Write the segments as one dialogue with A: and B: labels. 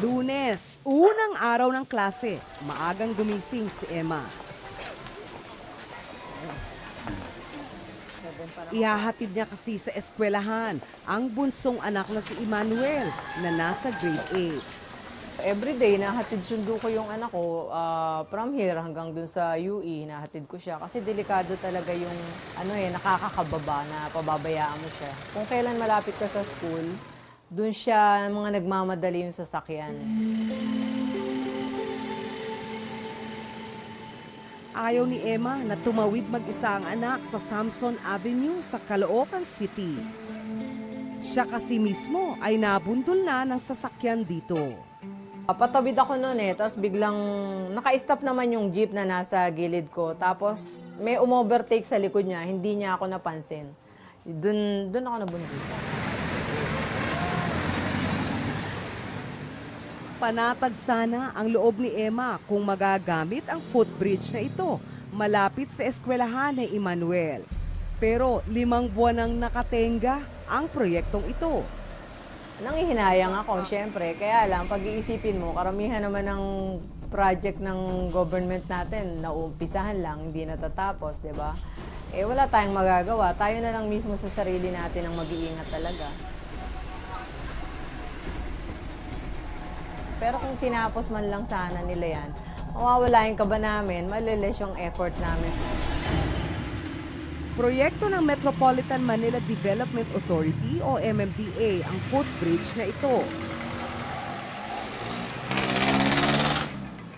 A: Lunes, unang araw ng klase. Maagang gumising si Emma. Ihahatid niya kasi sa eskwelahan ang bunsong anak na si Emmanuel na nasa grade 8.
B: Everyday, nahatid sundo ko yung anak ko ah, from here hanggang dun sa UE, nahatid ko siya. Kasi delikado talaga yung ano eh, nakakakababa na pababayaan mo siya. Kung kailan malapit ka sa school, dun siya mga nagmamadali yung sasakyan.
A: Ayaw ni Emma na tumawid mag-isa ang anak sa Samson Avenue sa Caloocan City. Siya kasi mismo ay nabundol na ng sasakyan dito.
B: Patawid ako noon eh, tapos biglang naka-stop naman yung jeep na nasa gilid ko. Tapos may umovertake sa likod niya, hindi niya ako napansin. Dun, dun ako nabundol.
A: Panatag sana ang loob ni Emma kung magagamit ang footbridge na ito malapit sa eskwelahan ni Emmanuel. Pero limang buwan nang nakatenga ang proyektong ito.
B: Nangihinayang ako, syempre. Kaya lang, pag-iisipin mo, karamihan naman ng project ng government natin, naumpisahan lang, hindi natatapos, di ba? Eh, wala tayong magagawa. Tayo na lang mismo sa sarili natin ang mag-iingat talaga. Pero kung tinapos man lang sana nila yan, mawawala yung kaba namin, malilis yung effort namin.
A: Proyekto ng Metropolitan Manila Development Authority o MMDA ang footbridge na ito.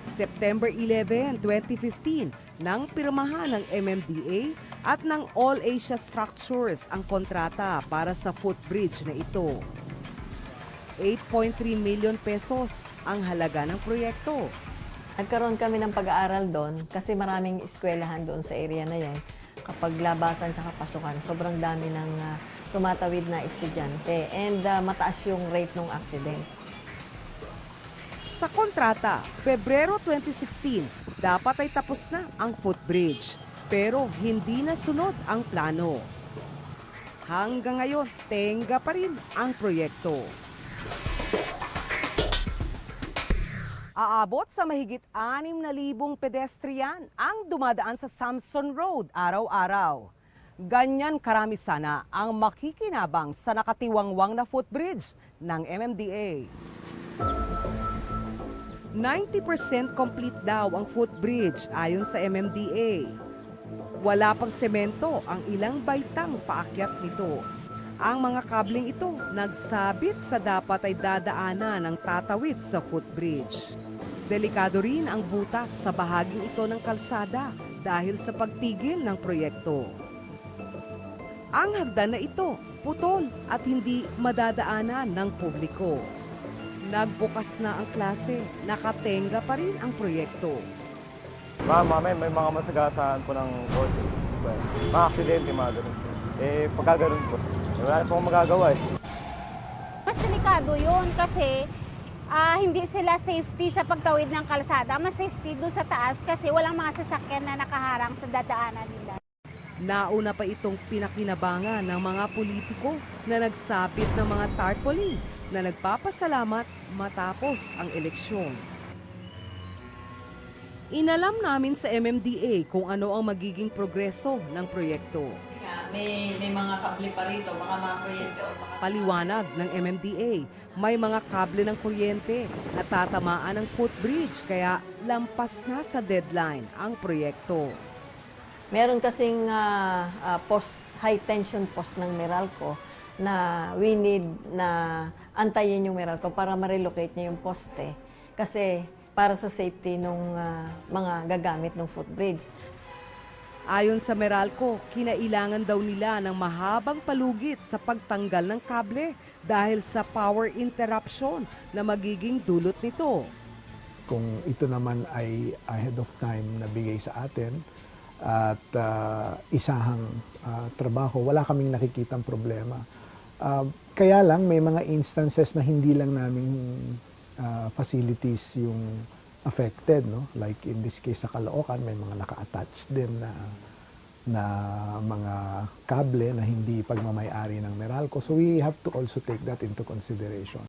A: September 11, 2015, nang pirmahan ng MMDA at ng All Asia Structures ang kontrata para sa footbridge na ito. 8.3 million pesos ang halaga ng proyekto.
C: Nagkaroon kami ng pag-aaral doon kasi maraming eskwelahan doon sa area na yan. Kapag labasan sa pasukan, sobrang dami ng ah, tumatawid na estudyante and ah, mataas yung rate ng accidents.
A: Sa kontrata, Pebrero 2016, dapat ay tapos na ang footbridge. Pero hindi na sunod ang plano. Hanggang ngayon, tenga pa rin ang proyekto. Aabot sa mahigit 6,000 pedestrian ang dumadaan sa Samson Road araw-araw. Ganyan karami sana ang makikinabang sa nakatiwangwang na footbridge ng MMDA. 90% complete daw ang footbridge ayon sa MMDA. Wala pang semento ang ilang baitang paakyat nito. Ang mga kabling ito nagsabit sa dapat ay dadaanan ng tatawid sa footbridge. Delikado rin ang butas sa bahaging ito ng kalsada dahil sa pagtigil ng proyekto. Ang hagdan na ito putol at hindi madadaanan ng publiko. Nagbukas na ang klase, nakatenga pa rin ang proyekto.
D: Ma'am, mami, may mga masagasahan po ng kotse. Mga aksidente, mga ganun. Eh, pagka ganun po, eh, wala na po magagawa eh.
E: Mas delikado yun kasi ah, hindi sila safety sa pagtawid ng kalsada. Mas safety doon sa taas kasi walang mga sasakyan na nakaharang sa dadaanan nila.
A: Nauna pa itong pinakinabangan ng mga politiko na nagsapit ng mga tarpaulin na nagpapasalamat matapos ang eleksyon. Inalam namin sa MMDA kung ano ang magiging progreso ng proyekto.
C: May, may mga kapli pa rito, mga mga proyekto o mga
A: Paliwanag ng MMDA, may mga kable ng kuryente na tatamaan ng footbridge kaya lampas na sa deadline ang proyekto.
C: Meron kasing ah, ah, post, high tension post ng Meralco na we need na antayin yung Meralco para ma-relocate niya yung poste. Kasi para sa safety ng mga gagamit ng footbridge.
A: Ayon sa Meralco, kinailangan daw nila ng mahabang palugit sa pagtanggal ng kable dahil sa power interruption na magiging dulot nito.
F: kung ito naman ay ahead of time na bigay sa atin at ah, isahang ah, trabaho, wala kaming nakikitang problema. Ah, kaya lang may mga instances na hindi lang namin ah, facilities yung affected, no? Like in this case sa Caloocan, may mga naka-attach din na na mga kable na hindi pagmamayari ng Meralco. So we have to also take that into consideration.